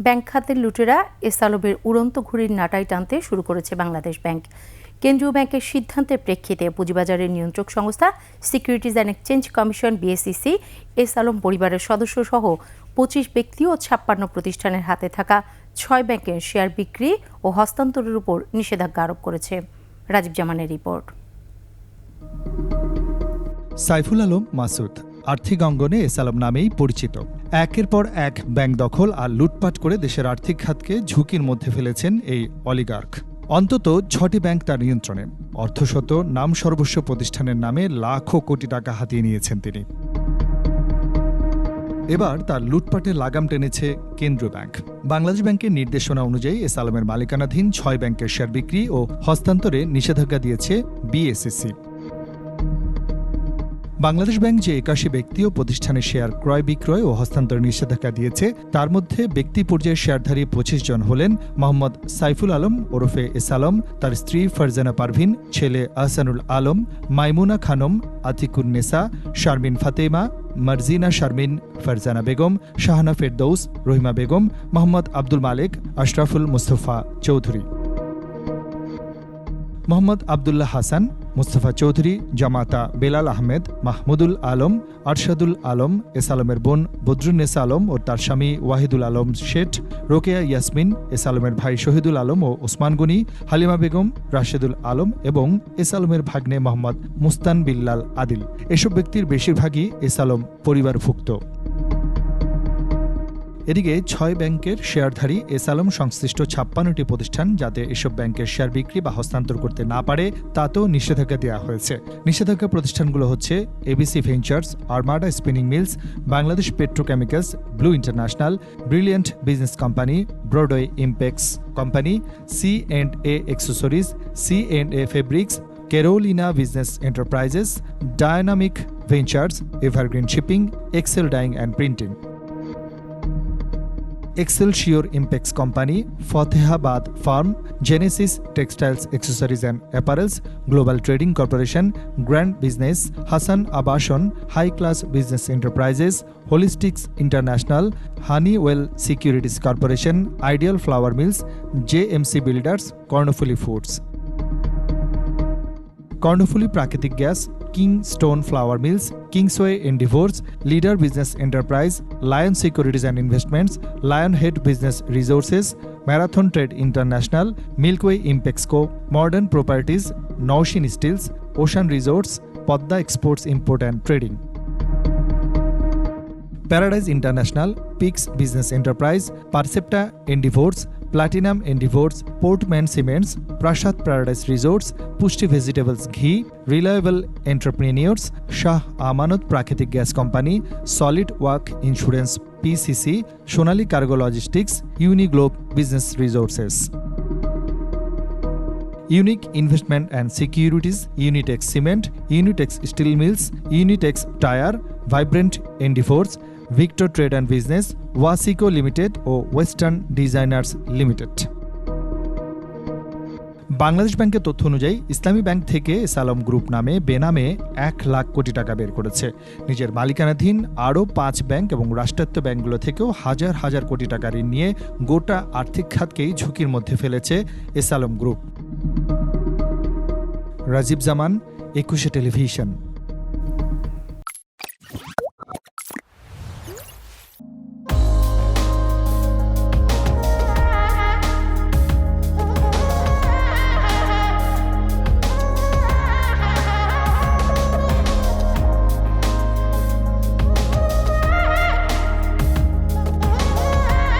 Bank খাতের লুটেরা S আলমের উড়ন্ত ঘুড়ির নাটাই টানতে শুরু করেছে বাংলাদেশ ব্যাংক। কেন্দ্রীয় ব্যাংকের সিদ্ধান্তের প্রেক্ষিতে পুঁজিবাজারের নিয়ন্ত্রক সংস্থা securities and exchange commission BSEC S Alam পরিবারের সদস্য সহ পঁচিশ ব্যক্তি ও ছাপ্পান্ন প্রতিষ্ঠানের হাতে থাকা ছয় ব্যাংকের শেয়ার বিক্রি ও হস্তান্তরের উপর নিষেধাজ্ঞা আরোপ করেছে। রাজীব জামানের রিপোর্ট। সাইফুল আলম মাসুদ। আর্থিক অঙ্গনে এস আলম নামেই পরিচিত। একের পর এক ব্যাংক দখল আর লুটপাট করে দেশের আর্থিক খাতকে ঝুঁকির মধ্যে ফেলেছেন এই অলিগার্ক। অন্তত ছটি ব্যাংক তার নিয়ন্ত্রণে। অর্থশত নাম সর্বস্ব প্রতিষ্ঠানের নামে লাখো কোটি টাকা হাতিয়ে নিয়েছেন তিনি। এবার তার লুটপাটে লাগাম টেনেছে কেন্দ্রীয় ব্যাংক। বাংলাদেশ ব্যাংকের নির্দেশনা অনুযায়ী এস আলমের মালিকানাধীন ছয় ব্যাংকের শেয়ার বিক্রি ও হস্তান্তরে নিষেধাজ্ঞা দিয়েছে বিএসএসসি বাংলাদেশ ব্যাংক যে একাশি ব্যক্তি ও প্রতিষ্ঠানের শেয়ার ক্রয় বিক্রয় ও হস্তান্তর নিষেধাজ্ঞা দিয়েছে, তার মধ্যে ব্যক্তি পর্যায়ে শেয়ারধারী পঁচিশ জন হলেন মোহাম্মদ সাইফুল আলম ওরফে এস আলম, তার স্ত্রী ফারজানা পারভিন, ছেলে আহসানুল আলম, মাইমুনা খানম, আতিকুন নেসা, শারমিন ফাতেমা, মারজিনা শারমিন, ফারজানা বেগম, শাহানা ফেরদৌস, রহিমা বেগম, মোহাম্মদ আব্দুল মালেক, আশরাফুল মুস্তফা চৌধুরী। মোহাম্মদ আবদুল্লাহ হাসান মুস্তফা চৌধুরী, জামাতা বেলাল আহমেদ, মাহমুদুল আলম, আরশাদুল আলম, এস আলমের বোন বদরুন্নেসা আলম ও তার স্বামী ওয়াহিদুল আলম শেঠ, রোকেয়া ইয়াসমিন, এস আলমের ভাই শহীদুল আলম ও ওসমান গনি, হালিমা বেগম, রাশেদুল আলম এবং এস আলমের ভাগ্নে মোহাম্মদ মুস্তান বিল্লাল আদিল। এসব ব্যক্তির বেশিরভাগই এস আলম পরিবারভুক্ত। এদিকে ছয় ব্যাংকের শেয়ারধারী এস আলম সংশ্লিষ্ট ছাপ্পান্নটি প্রতিষ্ঠান যাতে এসব ব্যাংকের শেয়ার বিক্রি বা হস্তান্তর করতে না পারে, তাতেও নিষেধাজ্ঞা দেওয়া হয়েছে। নিষেধাজ্ঞা প্রতিষ্ঠানগুলো হচ্ছে ABC ventures Armada spinning mills Bangladesh petrochemicals blue international brilliant business company Broadway impex company C and A accessories C and A fabrics Carolina business enterprises dynamic ventures Evergreen shipping Excel dyeing and printing Excelsior impex company Fatehabad farm Genesis textiles accessories and apparels global trading corporation grand business Hasan Abashon high class business enterprises holistics international Honeywell securities corporation ideal flour mills JMC builders Karnaphuli foods Karnaphuli Prakritik gas king stone flour mills Kingsway endeavours leader business enterprise lion securities and investments lion head business resources marathon trade international Milkway Impexco modern properties Naushin steels ocean resorts Padma exports import and trading paradise international Pix business enterprise Percepta endeavours platinum endeavours Portman cements Prasad paradise resorts Pushti vegetables ghee reliable Entrepreneurs Shah Amanat প্রাকৃতিক gas Company Solid Work Insurance PCC Sonali Cargo Logistics Uniglobe Business resources unique investment and securities Unitex cement Unitex steel mills Unitex tyre vibrant endeavours Victor trade and business Wasiko limited O western designers limited Bangladesh ব্যাংকের তথ্য অনুযায়ী, ইসলামী bank থেকে সালম group নামে বেনামে এক লাখ কোটি টাকা বের করেছে। নিজের মালিকানাধীন আরও পাঁচ ব্যাংক এবং রাষ্ট্রায়ত্ত ব্যাংকগুলো থেকেও হাজার হাজার কোটি টাকা ঋণ নিয়ে গোটা আর্থিক খাতকেই ঝুঁকির মধ্যে ফেলেছে এসালম গ্রুপ। রাজীব জামান, একুশে টেলিভিশন।